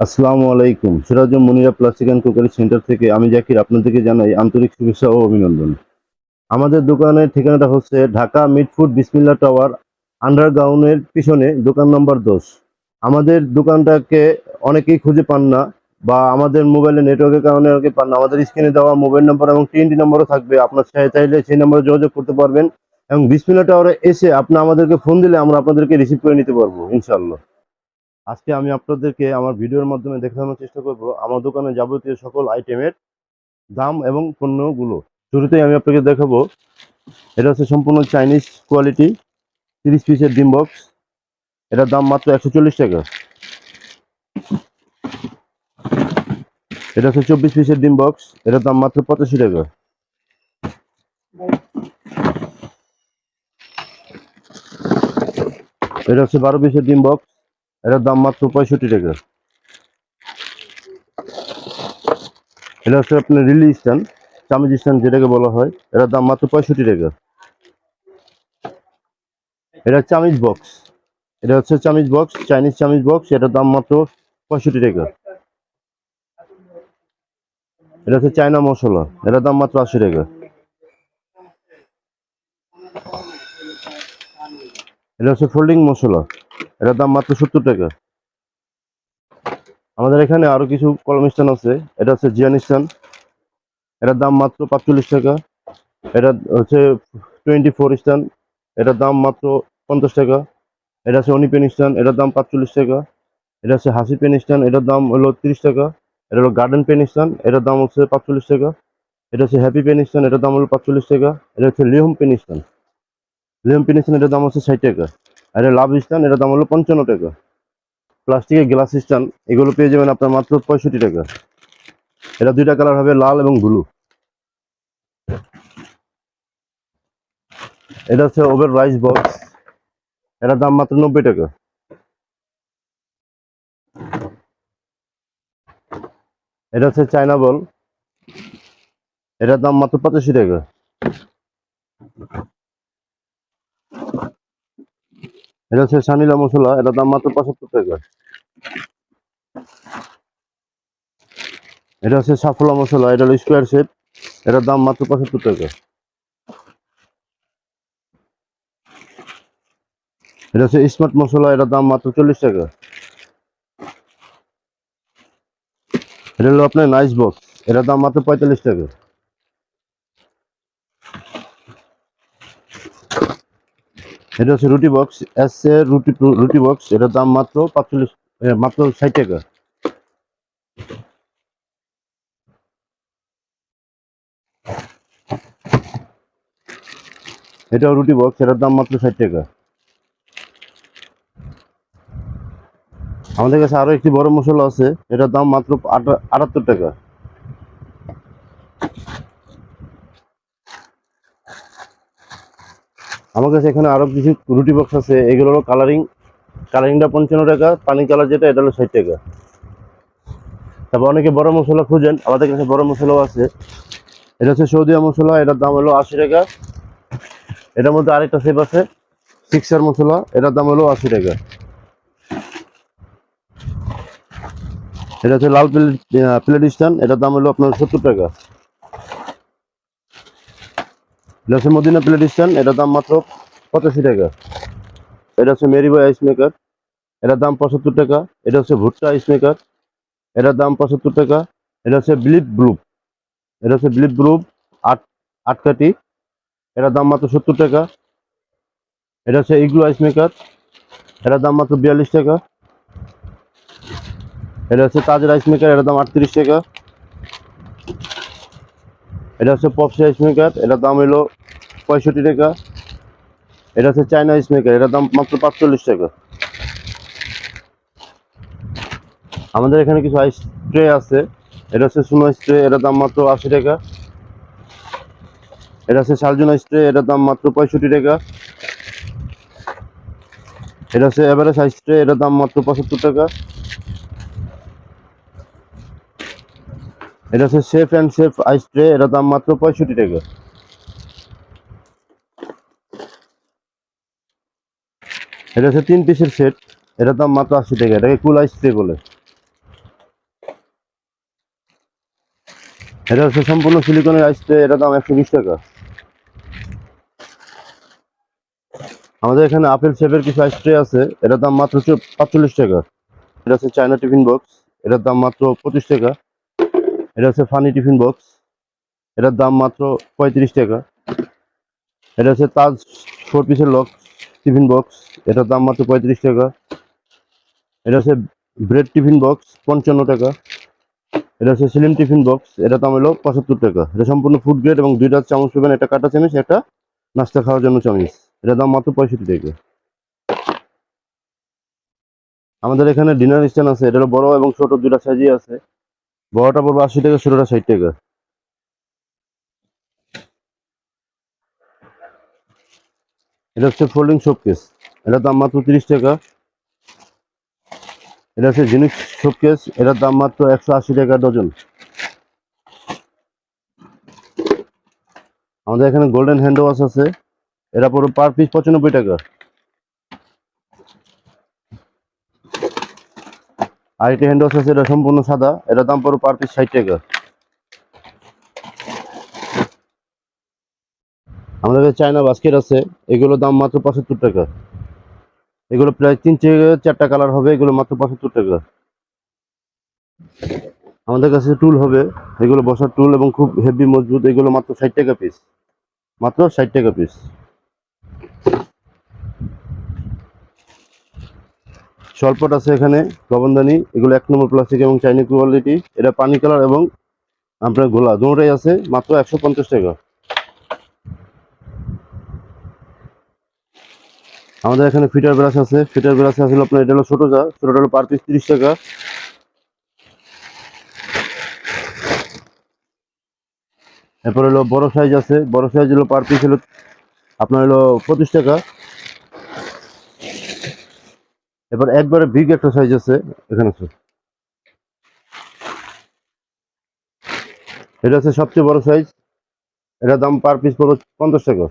আসসালামু আলাইকুম। Siraj Munira plastic and cookery centre থেকে আমি জাকির আপনাদেরকে জানাই আন্তরিক শুভেচ্ছা ও অভিনন্দন। আমাদের দোকানের ঠিকানাটা হচ্ছে ঢাকা মিটফুড বিসমিল্লা টাওয়ার আন্ডারগ্রাউন্ডের পিছনে দোকান নম্বর দশ। আমাদের দোকানটাকে অনেকেই খুঁজে পান না বা আমাদের মোবাইলে নেটওয়ার্কের কারণে অনেকে পান না। আমাদের স্ক্রিনে দেওয়া মোবাইল নম্বর এবং টিএনটি নম্বরও থাকবে। আপনার চাই- চাইলে সেই নম্বরে যোগাযোগ করতে পারবেন এবং বিসমিল্লা টাওয়ারে এসে আপনি আমাদেরকে ফোন দিলে আমরা আপনাদেরকে রিসিভ করে নিতে পারব ইনশাল্লাহ আজকে আমি আপনাদেরকে আমার ভিডিওর মাধ্যমে দেখানোর চেষ্টা করব আমার দোকানে যাবতীয় সকল আইটেমের দাম এবং পণ্যগুলো। শুরুতেই আমি আপনাকে দেখাবো। এটা হচ্ছে সম্পূর্ণ চাইনিজ কোয়ালিটি তিরিশ পিসের ডিম বক্স। এটার দাম মাত্র একশো চল্লিশ টাকা। এটা হচ্ছে চব্বিশ পিসের ডিম বক্স। এটার দাম মাত্র পঁচাশি টাকা। এটা হচ্ছে বারো পিসের ডিম বক্স। এটার দাম মাত্র পঁয়ষট্টি টাকা। এটা হচ্ছে আপনার রিলি স্ট্যান্ড চামিজ স্ট্যান্ড যেটাকে বলা হয়, এটার দাম মাত্র পঁয়ষট্টি টাকা। এটা চামিজ বক্স এটা হচ্ছে চামিজ বক্স চাইনিজ চামিজ বক্স এটার দাম মাত্র পঁয়ষট্টি টাকা। এটা হচ্ছে চায়না মশলা, এটার দাম মাত্র আশি টাকা। এটা হচ্ছে ফোল্ডিং মশলা। এটার দাম মাত্র সত্তর টাকা। আমাদের এখানে আরও কিছু কলম স্ট্যান্ড আছে। এটা হচ্ছে জিয়ান স্ট্যান্ড। এটার দাম মাত্র পাঁচচল্লিশ টাকা। এটা হচ্ছে টোয়েন্টি ফোর স্ট্যান্ড। এটার দাম মাত্র পঞ্চাশ টাকা। এটা হচ্ছে অনি পেন স্ট্যান্ড। এটার দাম পাঁচচল্লিশ টাকা। এটা হচ্ছে হাসি পেন স্ট্যান্ড। এটার দাম হলো তিরিশ টাকা। এটা হলো গার্ডেন পেন স্ট্যান্ড। এটার দাম হচ্ছে পাঁচচল্লিশ টাকা। এটা হচ্ছে হ্যাপি পেন স্ট্যান্ড। এটার দাম হলো পাঁচচল্লিশ টাকা। এটা হচ্ছে লিহম পেন স্ট্যান্ড। লিহম পেন স্ট্যান্ড এটার দাম হচ্ছে ষাট টাকা। এটা লাভ স্ট্যান্ড এটার দাম হলো পঞ্চান্ন টাকা। প্লাস্টিকের গ্লাস স্ট্যান্ড এগুলো পেয়ে যাবেন আপনার মাত্র পঁয়ষট্টি টাকা। এটা দুইটা কালার হবে লাল এবং ব্লু এটা হচ্ছে ওভের রাইস বক্স এটার দাম মাত্র নব্বই টাকা। এটা হচ্ছে চায়না বল, এটার দাম মাত্র পঁচাশি টাকা। এটা হচ্ছে সানিলা মশলা এটার দাম মাত্র পঁচাত্তর টাকা এটা হচ্ছে সাফলা মশলা, এটা হলো স্কোয়ার শেপ এটার দাম মাত্র পঁচাত্তর টাকা এটা হচ্ছে স্মার্ট মশলা, এটার দাম মাত্র চল্লিশ টাকা এটা হলো আপনার নাইস বক্স এটার দাম মাত্র পঁয়তাল্লিশ টাকা এটা হচ্ছে রুটি বক্স, এস এ রুটি রুটি বক্স, এটার দাম মাত্র পাঁচচল্লিশ মাত্র ষাট টাকা। এটাও রুটি বক্স, এটার দাম মাত্র ষাট টাকা। আমাদের কাছে আরও একটি বড় মশলা আছে, এটার দাম মাত্র আটা- আটাত্তর টাকা। আমার কাছে এখানে আরও কিছু রুটি বক্স আছে, এগুলো হলো কালারিং কালারিংটা পঞ্চান্ন টাকা, পানি কালার যেটা, এটা হলো ষাট টাকা। তারপর অনেকে বড় মশলা খুঁজেন, আমাদের কাছে বড় মশলাও আছে। এটা হচ্ছে সৌদিয়া মশলা, এটার দাম হলো আশি টাকা। এটার মধ্যে আরেকটা সেপ আছে সিক্সার মশলা, এটার দাম হলো আশি টাকা। এটা হচ্ছে লাল প্লেট প্লেট স্ট্যান্ড এটার দাম হলো আপনার সত্তর টাকা। এটা হচ্ছে মদিনা প্লেট স্ট্যান্ড এটার দাম মাত্র পঁচাশি টাকা। এটা হচ্ছে মেরিবয় আইস মেকার এটার দাম পঁচাত্তর টাকা। এটা হচ্ছে ভুট্টা আইস মেকার এটার দাম পঁচাত্তর টাকা। এটা হচ্ছে ব্লিপ ব্লুপ এটা হচ্ছে ব্লিপ ব্লুপ আট আট কাটি এটার দাম মাত্র সত্তর টাকা। এটা হচ্ছে ইগলু আইস মেকার এটার দাম মাত্র বিয়াল্লিশ টাকা। এটা হচ্ছে তাজ রাইস মেকার এটার দাম আটত্রিশ টাকা। এটা হচ্ছে পপসি রাইস মেকার এটার দাম হলো পঁয়ষট্টি টাকা। এটা হচ্ছে চায়না স্মেকার মেকার এটার দাম মাত্র পাঁচচল্লিশ টাকা। আমাদের এখানে কিছু আইস ট্রে আছে, এটা হচ্ছে সুনো স্ট্রে এটার দাম মাত্র আশি টাকা। এটা হচ্ছে শালজুন স্ট্রে এটার দাম মাত্র পঁয়ষট্টি টাকা। এটা হচ্ছে এভারেজ আইস ট্রে এটার দাম মাত্র পঁচাত্তর টাকা। এটা হচ্ছে safe and chef ice tray এটা দাম মাত্র পঁয়ষট্টি টাকা। এটা হচ্ছে তিন পিসের সেট এটা দাম মাত্র আশি টাকা, এটাকে কুল আইস বলে। এটা হচ্ছে সম্পূর্ণ সিলিকনের আইস ট্রে এটা দাম একশো বিশ টাকা। আমাদের এখানে আপেল শেপের কিছু আইস ট্রে আছে এটার দাম মাত্র পাঁচচল্লিশ টাকা। এটা হচ্ছে চায়না টিফিন বক্স এটার দাম মাত্র পঁচিশ টাকা। এটা হচ্ছে ফানি টিফিন বক্স এটার দাম মাত্র পঁয়ত্রিশ টাকা। এটা হচ্ছে তাজ ফোর পিসের লক টিফিন বক্স এটার দাম মাত্র পঁয়ত্রিশ টাকা। এটা হচ্ছে ব্রেড টিফিন বক্স পঞ্চান্ন টাকা। এটা হচ্ছে সিলিম টিফিন বক্স এটা দাম হলো পঁচাত্তর টাকা। এটা সম্পূর্ণ ফুড গ্রেড এবং দুইটা চামচ পাবেন একটা কাটা চামচ, একটা নাস্তা খাওয়ার জন্য চামচ। এটার দাম মাত্র পঁয়ষট্টি টাকা। আমাদের এখানে ডিনার স্ট্যান্ড আছে। এটা বড় এবং ছোট দুইটা সাইজই আছে। বড়টা পড়বে আশি টাকা, ছোটটা ষাট টাকা। এটা হচ্ছে ফোল্ডিং শোকেস এটার দাম মাত্র তিরিশ টাকা। এটা হচ্ছে জিনিস শোকেস এটার দাম মাত্র একশো আশি টাকা ডজন। আমাদের এখানে গোল্ডেন হ্যান্ড ওয়াশ আছে। এটা পুরো পার পিস পঁচানব্বই টাকা। আরেকটি হ্যান্ড ওয়াশ আছে এটা সম্পূর্ণ সাদা। এটার দাম পড়ো পার পিস ষাট টাকা। আমাদের কাছে চায়না বাস্কেট আছে, এগুলোর দাম মাত্র পঁচাত্তর টাকা। এগুলো প্রায় তিন থেকে চারটা কালার হবে, এগুলো মাত্র পঁচাত্তর টাকা। আমাদের কাছে টুল হবে, এগুলো বসার টুল এবং খুব হেভি মজবুত, এগুলো মাত্র ষাট টাকা পিস মাত্র ষাট টাকা পিস স্বল্পট আছে এখানে লবণদানি এগুলো এক নম্বর প্লাস্টিক এবং চাইনিজ কোয়ালিটি এটা পানি কালার এবং আপনার গোলা দুটোটাই আছে, মাত্র একশো পঞ্চাশ টাকা। আমাদের এখানে ফিটার ব্রাশ আছে, ফিটার ব্রাশ আছে আপনার, এটা হলো ছোটো যা ছোটোটা হলো পার পিস তিরিশ টাকা। এরপর হলো বড় সাইজ আছে, বড় সাইজ হলো পার পিস হলো আপনার হলো পঁচিশ টাকা। এবার একবারে বিগ একটা সাইজ আছে, এখানে আছে এটা আছে সবচেয়ে বড় সাইজ এটা দাম পার পিস পড়বে পঞ্চাশ টাকা।